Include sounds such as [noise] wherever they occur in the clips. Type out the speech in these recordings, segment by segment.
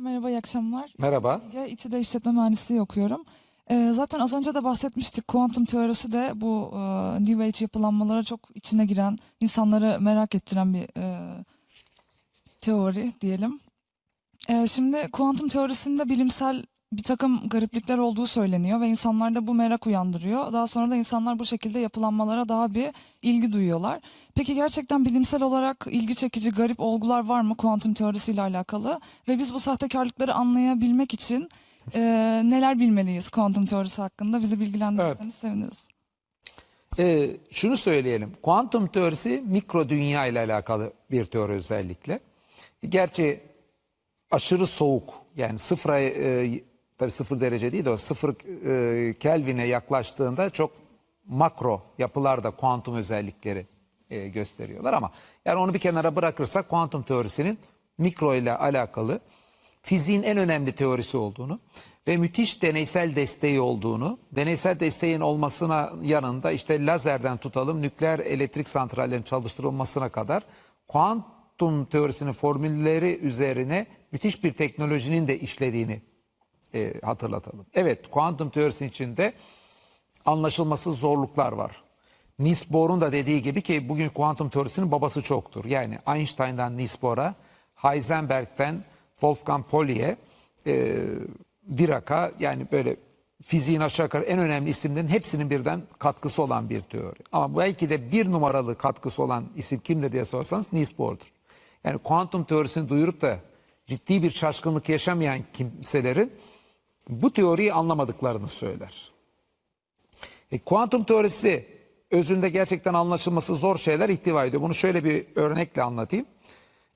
Merhaba, iyi akşamlar. Merhaba. Ya İTÜ'de işletme mühendisliği okuyorum. Ee, zaten az önce de bahsetmiştik. Kuantum teorisi de bu e, New Age yapılanmalara çok içine giren, insanları merak ettiren bir e, teori diyelim. Ee, şimdi kuantum teorisinde bilimsel bir takım gariplikler olduğu söyleniyor ve insanlarda bu merak uyandırıyor. Daha sonra da insanlar bu şekilde yapılanmalara daha bir ilgi duyuyorlar. Peki gerçekten bilimsel olarak ilgi çekici garip olgular var mı kuantum teorisiyle alakalı? Ve biz bu sahtekarlıkları anlayabilmek için e, neler bilmeliyiz kuantum teorisi hakkında? Bizi bilgilendirirseniz seviniriz. Ee, şunu söyleyelim. Kuantum teorisi mikro dünya ile alakalı bir teori özellikle. Gerçi aşırı soğuk yani sıfıra e, tabii sıfır derece değil de o sıfır e, Kelvin'e yaklaştığında çok makro yapılarda kuantum özellikleri e, gösteriyorlar ama yani onu bir kenara bırakırsak kuantum teorisinin mikro ile alakalı fiziğin en önemli teorisi olduğunu ve müthiş deneysel desteği olduğunu, deneysel desteğin olmasına yanında işte lazerden tutalım nükleer elektrik santrallerinin çalıştırılmasına kadar kuantum teorisinin formülleri üzerine müthiş bir teknolojinin de işlediğini e, hatırlatalım. Evet, kuantum teorisinin içinde anlaşılması zorluklar var. Niels Bohr'un da dediği gibi ki bugün kuantum teorisinin babası çoktur. Yani Einstein'dan Niels Bohr'a, Heisenberg'den Wolfgang Pauli'ye, e, Dirac'a yani böyle fiziğin aşağı yukarı en önemli isimlerin hepsinin birden katkısı olan bir teori. Ama belki de bir numaralı katkısı olan isim kimdir diye sorsanız Niels Bohr'dur. Yani kuantum teorisini duyurup da ciddi bir şaşkınlık yaşamayan kimselerin bu teoriyi anlamadıklarını söyler. E, kuantum teorisi özünde gerçekten anlaşılması zor şeyler ihtiva ediyor. Bunu şöyle bir örnekle anlatayım.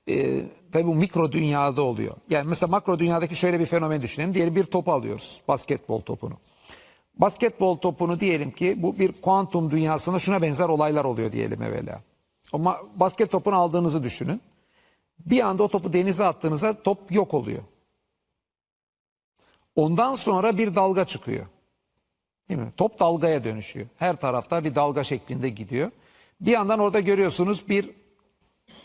E, tabii bu mikro dünyada oluyor. Yani mesela makro dünyadaki şöyle bir fenomen düşünelim. Diyelim bir topu alıyoruz. Basketbol topunu. Basketbol topunu diyelim ki bu bir kuantum dünyasında şuna benzer olaylar oluyor diyelim evvela. Ama basket topunu aldığınızı düşünün. Bir anda o topu denize attığınızda top yok oluyor. Ondan sonra bir dalga çıkıyor. Değil mi? Top dalgaya dönüşüyor. Her tarafta bir dalga şeklinde gidiyor. Bir yandan orada görüyorsunuz bir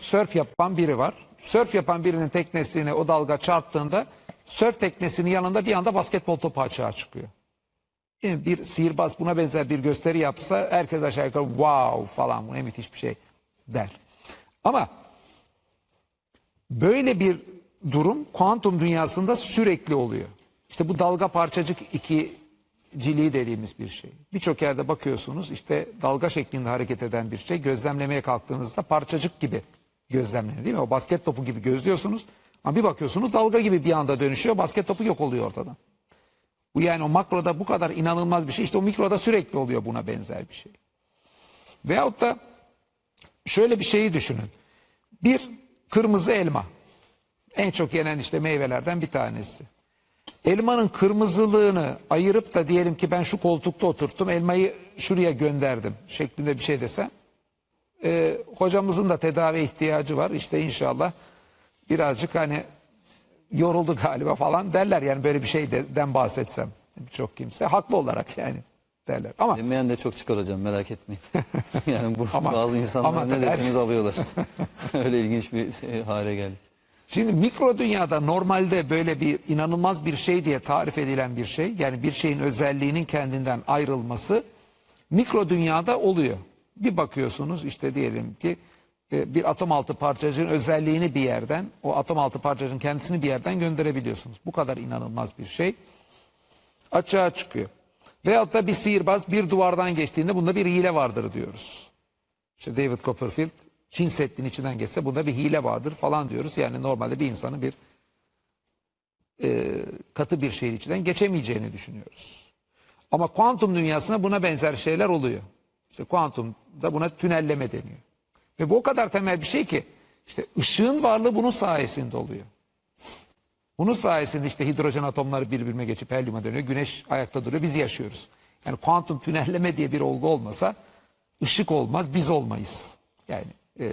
sörf yapan biri var. Sörf yapan birinin teknesine o dalga çarptığında sörf teknesinin yanında bir anda basketbol topu açığa çıkıyor. Değil mi? Bir sihirbaz buna benzer bir gösteri yapsa herkes aşağı yukarı wow falan bu ne müthiş bir şey der. Ama böyle bir durum kuantum dünyasında sürekli oluyor. İşte bu dalga parçacık ikiciliği dediğimiz bir şey. Birçok yerde bakıyorsunuz işte dalga şeklinde hareket eden bir şey gözlemlemeye kalktığınızda parçacık gibi gözlemleniyor değil mi? O basket topu gibi gözlüyorsunuz ama bir bakıyorsunuz dalga gibi bir anda dönüşüyor basket topu yok oluyor ortadan. Bu yani o makroda bu kadar inanılmaz bir şey işte o mikroda sürekli oluyor buna benzer bir şey. Veyahut da şöyle bir şeyi düşünün. Bir kırmızı elma. En çok yenen işte meyvelerden bir tanesi. Elmanın kırmızılığını ayırıp da diyelim ki ben şu koltukta oturttum elmayı şuraya gönderdim şeklinde bir şey desem. e, hocamızın da tedavi ihtiyacı var işte inşallah birazcık hani yoruldu galiba falan derler yani böyle bir şeyden bahsetsem birçok kimse haklı olarak yani derler. Ama Yemeyen de çok çıkar hocam merak etmeyin. [laughs] yani bu Ama- bazı insanlar ama ne deseniz alıyorlar. [laughs] Öyle ilginç bir e, hale geldi. Şimdi mikro dünyada normalde böyle bir inanılmaz bir şey diye tarif edilen bir şey yani bir şeyin özelliğinin kendinden ayrılması mikro dünyada oluyor. Bir bakıyorsunuz işte diyelim ki e, bir atom altı parçacığın özelliğini bir yerden o atom altı parçacığın kendisini bir yerden gönderebiliyorsunuz. Bu kadar inanılmaz bir şey açığa çıkıyor. Veyahut da bir sihirbaz bir duvardan geçtiğinde bunda bir hile vardır diyoruz. İşte David Copperfield Çin Seddi'nin içinden geçse bunda bir hile vardır falan diyoruz. Yani normalde bir insanın bir e, katı bir şeyin içinden geçemeyeceğini düşünüyoruz. Ama kuantum dünyasında buna benzer şeyler oluyor. İşte kuantumda buna tünelleme deniyor. Ve bu o kadar temel bir şey ki işte ışığın varlığı bunun sayesinde oluyor. Bunun sayesinde işte hidrojen atomları birbirine geçip helyuma dönüyor. Güneş ayakta duruyor. Biz yaşıyoruz. Yani kuantum tünelleme diye bir olgu olmasa ışık olmaz, biz olmayız. Yani e,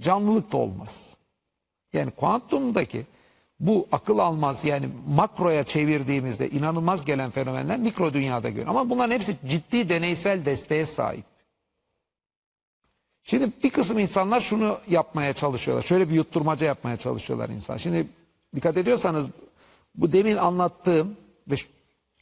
canlılık da olmaz. Yani kuantumdaki bu akıl almaz yani makroya çevirdiğimizde inanılmaz gelen fenomenler mikro dünyada görüyor. Ama bunların hepsi ciddi deneysel desteğe sahip. Şimdi bir kısım insanlar şunu yapmaya çalışıyorlar. Şöyle bir yutturmaca yapmaya çalışıyorlar insan. Şimdi Dikkat ediyorsanız bu demin anlattığım ve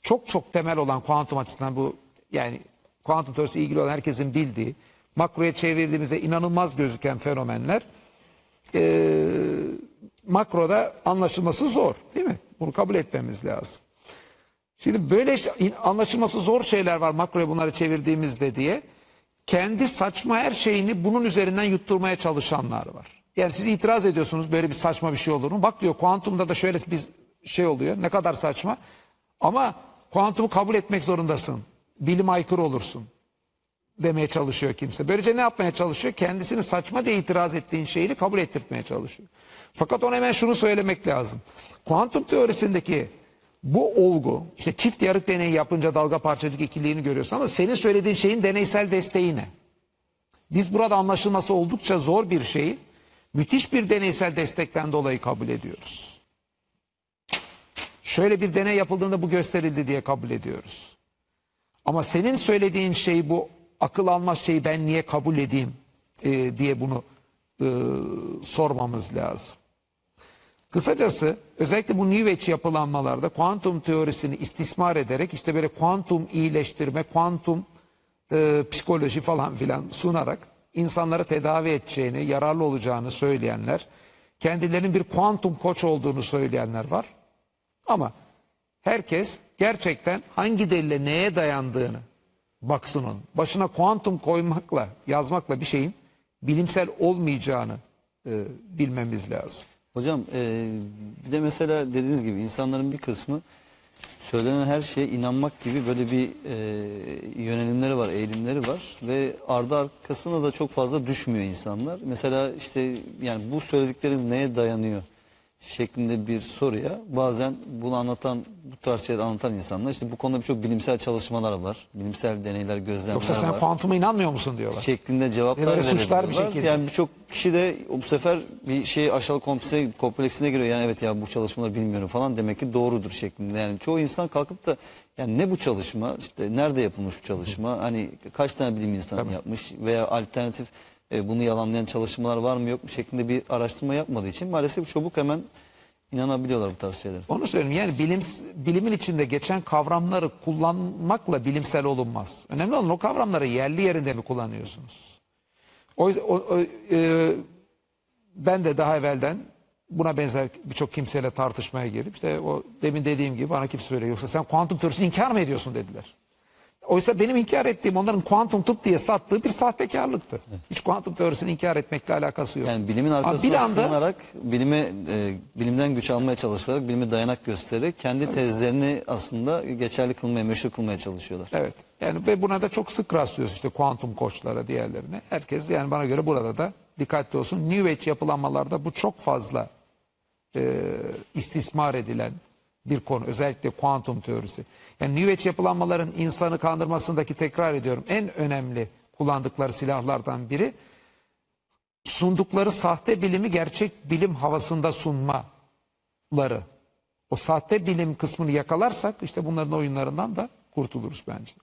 çok çok temel olan kuantum açısından bu yani kuantum teorisi ilgili olan herkesin bildiği makroya çevirdiğimizde inanılmaz gözüken fenomenler eee, makroda anlaşılması zor değil mi? Bunu kabul etmemiz lazım. Şimdi böyle anlaşılması zor şeyler var makroya bunları çevirdiğimizde diye. Kendi saçma her şeyini bunun üzerinden yutturmaya çalışanlar var. Yani siz itiraz ediyorsunuz böyle bir saçma bir şey olur mu? Bak diyor kuantumda da şöyle bir şey oluyor. Ne kadar saçma. Ama kuantumu kabul etmek zorundasın. Bilim aykırı olursun demeye çalışıyor kimse. Böylece ne yapmaya çalışıyor? Kendisini saçma diye itiraz ettiğin şeyini kabul ettirmeye çalışıyor. Fakat ona hemen şunu söylemek lazım. Kuantum teorisindeki bu olgu, işte çift yarık deneyi yapınca dalga parçacık ikiliğini görüyorsun ama senin söylediğin şeyin deneysel desteği ne? Biz burada anlaşılması oldukça zor bir şeyi müthiş bir deneysel destekten dolayı kabul ediyoruz. Şöyle bir deney yapıldığında bu gösterildi diye kabul ediyoruz. Ama senin söylediğin şey bu akıl almaz şeyi ben niye kabul edeyim e, diye bunu e, sormamız lazım. Kısacası özellikle bu New Age yapılanmalarda kuantum teorisini istismar ederek işte böyle kuantum iyileştirme, kuantum e, psikoloji falan filan sunarak insanları tedavi edeceğini, yararlı olacağını söyleyenler, kendilerinin bir kuantum koç olduğunu söyleyenler var. Ama herkes gerçekten hangi delille neye dayandığını baksın onun. Başına kuantum koymakla, yazmakla bir şeyin bilimsel olmayacağını e, bilmemiz lazım. Hocam e, bir de mesela dediğiniz gibi insanların bir kısmı söylenen her şeye inanmak gibi böyle bir e, yönelimleri var, eğilimleri var ve ardı arkasına da çok fazla düşmüyor insanlar. Mesela işte yani bu söyledikleriniz neye dayanıyor şeklinde bir soruya bazen bunu anlatan bu tarz şeyleri anlatan insanlar işte bu konuda birçok bilimsel çalışmalar var. Bilimsel deneyler, gözlemler Yoksa sen var kuantuma inanmıyor musun diyorlar. şeklinde cevaplar Böyle suçlar bir verebiliyorlar. şekilde. Yani birçok kişi de bu sefer bir şey aşağı komplekse, kompleksine giriyor. Yani evet ya bu çalışmaları bilmiyorum falan demek ki doğrudur şeklinde. Yani çoğu insan kalkıp da yani ne bu çalışma işte nerede yapılmış bu çalışma hani kaç tane bilim insanı yapmış veya alternatif e, bunu yalanlayan çalışmalar var mı yok mu şeklinde bir araştırma yapmadığı için maalesef çabuk hemen inanabiliyorlar bu tarz şeylere. Onu söyleyeyim yani bilim, bilimin içinde geçen kavramları kullanmakla bilimsel olunmaz. Önemli olan o kavramları yerli yerinde mi kullanıyorsunuz? O, o- o, e, ben de daha evvelden buna benzer birçok kimseyle tartışmaya girip işte o demin dediğim gibi bana kimse söylüyor. Yoksa sen kuantum teorisini inkar mı ediyorsun dediler. Oysa benim inkar ettiğim onların kuantum tıp diye sattığı bir sahtekarlıktı. Hiç kuantum teorisini inkar etmekle alakası yok. Yani bilimin arkasına bir anda sığınarak, bilime, e, bilimden güç almaya çalışarak, bilime dayanak göstererek kendi tezlerini aslında geçerli kılmaya, meşhur kılmaya çalışıyorlar. Evet. Yani ve buna da çok sık rastlıyoruz işte kuantum koçlara diğerlerine. Herkes yani bana göre burada da dikkatli olsun. New Age yapılanmalarda bu çok fazla e, istismar edilen bir konu. Özellikle kuantum teorisi. Yani New Age yapılanmaların insanı kandırmasındaki tekrar ediyorum en önemli kullandıkları silahlardan biri sundukları sahte bilimi gerçek bilim havasında sunmaları. O sahte bilim kısmını yakalarsak işte bunların oyunlarından da kurtuluruz bence.